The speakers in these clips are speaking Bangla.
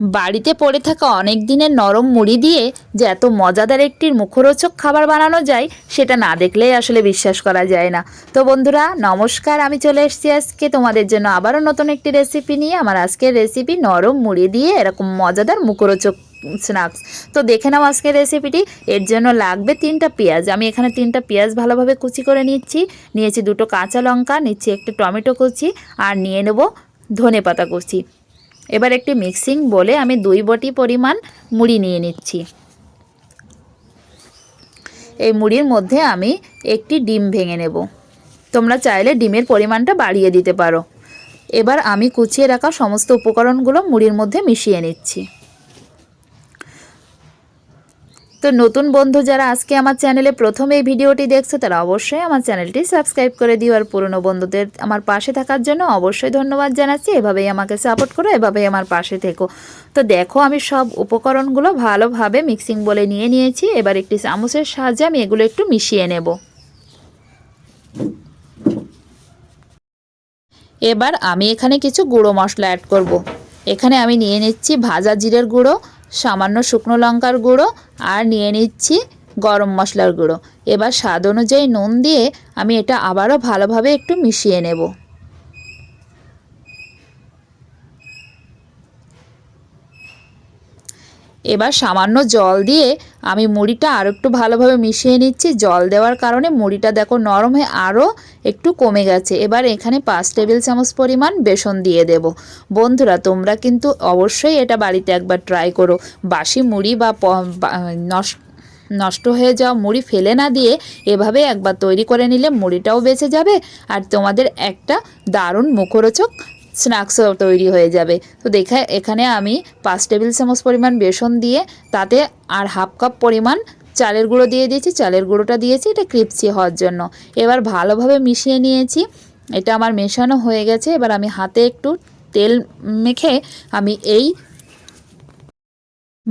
বাড়িতে পড়ে থাকা অনেক দিনের নরম মুড়ি দিয়ে যে এত মজাদার একটি মুখরোচক খাবার বানানো যায়, সেটা না দেখলেই আসলে বিশ্বাস করা যায় না। তো বন্ধুরা, নমস্কার, আমি চলে এসেছি আজকে তোমাদের জন্য আবারও নতুন একটি রেসিপি নিয়ে। আমার আজকের রেসিপি নরম মুড়ি দিয়ে এরকম মজাদার মুখরোচক স্ন্যাক্স তো দেখে নাও আজকের রেসিপিটি এর জন্য লাগবে তিনটা পেঁয়াজ। আমি এখানে তিনটা পেঁয়াজ ভালোভাবে কুচি করে নিচ্ছি। নিয়েছি দুটো কাঁচা লঙ্কা, নিচ্ছি একটি টমেটো কুচি, আর নিয়ে নেব ধনে পাতা কুচি। এবার একটি মিক্সিং বলে আমি দুই বটি পরিমাণ মুড়ি নিয়ে নিচ্ছি। এই মুড়ির মধ্যে আমি একটি ডিম ভেঙে নেব। তোমরা চাইলে ডিমের পরিমাণটা বাড়িয়ে দিতে পারো। এবার আমি কুচিয়ে রাখা সমস্ত উপকরণগুলো মুড়ির মধ্যে মিশিয়ে নিচ্ছি। তো নতুন বন্ধু যারা আজকে আমার চ্যানেলে প্রথম এই ভিডিওটি দেখছ, তারা অবশ্যই আমার চ্যানেলটি সাবস্ক্রাইব করে দিও। আর পুরনো বন্ধুদের আমার পাশে থাকার জন্য অবশ্যই ধন্যবাদ জানাচ্ছি। এভাবেই আমাকে সাপোর্ট করো, এভাবেই আমার পাশে থেকো। তো দেখো, আমি সব উপকরণগুলো ভালোভাবে মিক্সিং বলে নিয়ে নিয়েছি। এবার একটি চামচের সাহায্যে আমি এগুলো একটু মিশিয়ে নেব। এবার আমি এখানে কিছু গুঁড়ো মশলা অ্যাড করব। এখানে আমি নিয়ে নিচ্ছি ভাজা জিরের গুঁড়ো সামান্য শুকনো লঙ্কার গুঁড়ো আর নিয়ে নিচ্ছি গরম মশলার গুঁড়ো। এবার স্বাদ অনুযায়ী নুন দিয়ে আমি এটা আবারও ভালোভাবে একটু মিশিয়ে নেব। এবার সামান্য জল দিয়ে আমি মুড়িটা আরও একটু ভালোভাবে মিশিয়ে নিচ্ছি। জল দেওয়ার কারণে মুড়িটা দেখো নরম হয়ে আরও একটু কমে গেছে। এবার এখানে পাঁচ টেবিল চামচ পরিমাণ বেসন দিয়ে দেব। বন্ধুরা, তোমরা কিন্তু অবশ্যই এটা বাড়িতে একবার ট্রাই করো। বাসি মুড়ি বা নষ্ট নষ্ট হয়ে যাওয়া মুড়ি ফেলে না দিয়ে এভাবে একবার তৈরি করে নিলে মুড়িটাও বেঁচে যাবে। আর তোমাদের একটা দারুণ মুখরোচক স্ন্যাক্সও তৈরি হয়ে যাবে। তো দেখে এখানে আমি পাঁচ টেবিল চামচ পরিমাণ বেসন দিয়ে, তাতে আর হাফ কাপ পরিমাণ চালের গুঁড়ো দিয়ে দিয়েছি। চালের গুঁড়োটা দিয়েছি, এটা ক্রিপসি হওয়ার জন্য। এবার ভালোভাবে মিশিয়ে নিয়েছি। এটা আমার মেশানো হয়ে গেছে। এবার আমি হাতে একটু তেল মেখে আমি এই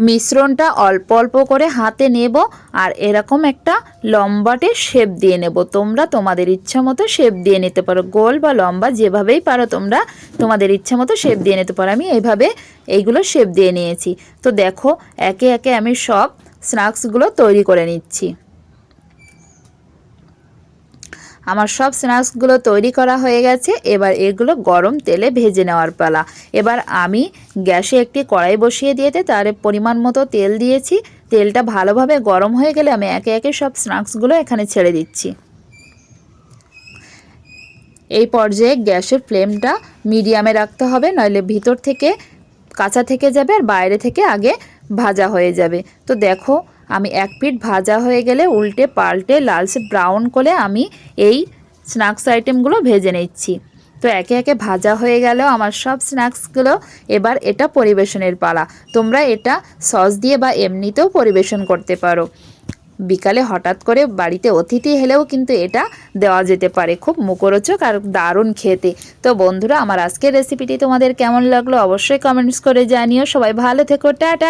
মিশ্রণটা অল্প অল্প করে হাতে নেব আর এরকম একটা লম্বাটে শেপ দিয়ে নেব। তোমরা তোমাদের ইচ্ছা মতো শেপ দিয়ে নিতে পারো। গোল বা লম্বা যেভাবেই পারো তোমরা তোমাদের ইচ্ছা মতো শেপ দিয়ে নিতে পারো। আমি এইভাবে এইগুলো শেপ দিয়ে নিয়েছি। তো দেখো, একে একে আমি সব স্ন্যাক্সগুলো তৈরি করে নিচ্ছি। আমার সব স্ন্যাক্সগুলো তৈরি করা হয়ে গেছে, এবার এগুলো গরম তেলে ভেজে নেওয়ার পালা। এবার আমি গ্যাসে একটি কড়াই বসিয়ে দিয়েতে তার পরিমাণ মতো তেল দিয়েছি। তেলটা ভালোভাবে গরম হয়ে গেলে আমি একে একে সব স্ন্যাক্সগুলো এখানে ছেড়ে দিচ্ছি। এই পর্যায়ে গ্যাসের ফ্লেমটা মিডিয়ামে রাখতে হবে, নইলে ভিতর থেকে, কাঁচা থেকে যাবে আর বাইরে থেকে আগে ভাজা হয়ে যাবে। তো দেখো আমি এক পিঠ ভাজা হয়ে গেলে উল্টে পাল্টে লালচে ব্রাউন করে আমি এই স্ন্যাক্স আইটেমগুলো ভেজে নিচ্ছি। তো একে একে ভাজা হয়ে গেল আমার সব স্ন্যাক্সগুলো এবার এটা পরিবেশনের পালা। তোমরা এটা সস দিয়ে বা এমনিতেও পরিবেশন করতে পারো। বিকালে হঠাৎ করে বাড়িতে অতিথি হলেও কিন্তু এটা দেওয়া যেতে পারে। খুব মুখরোচক আর দারুণ খেতে। তো বন্ধুরা, আমার আজকের রেসিপিটি তোমাদের কেমন লাগল অবশ্যই কমেন্টস করে জানিও। সবাই ভালো থেকো, টাটা!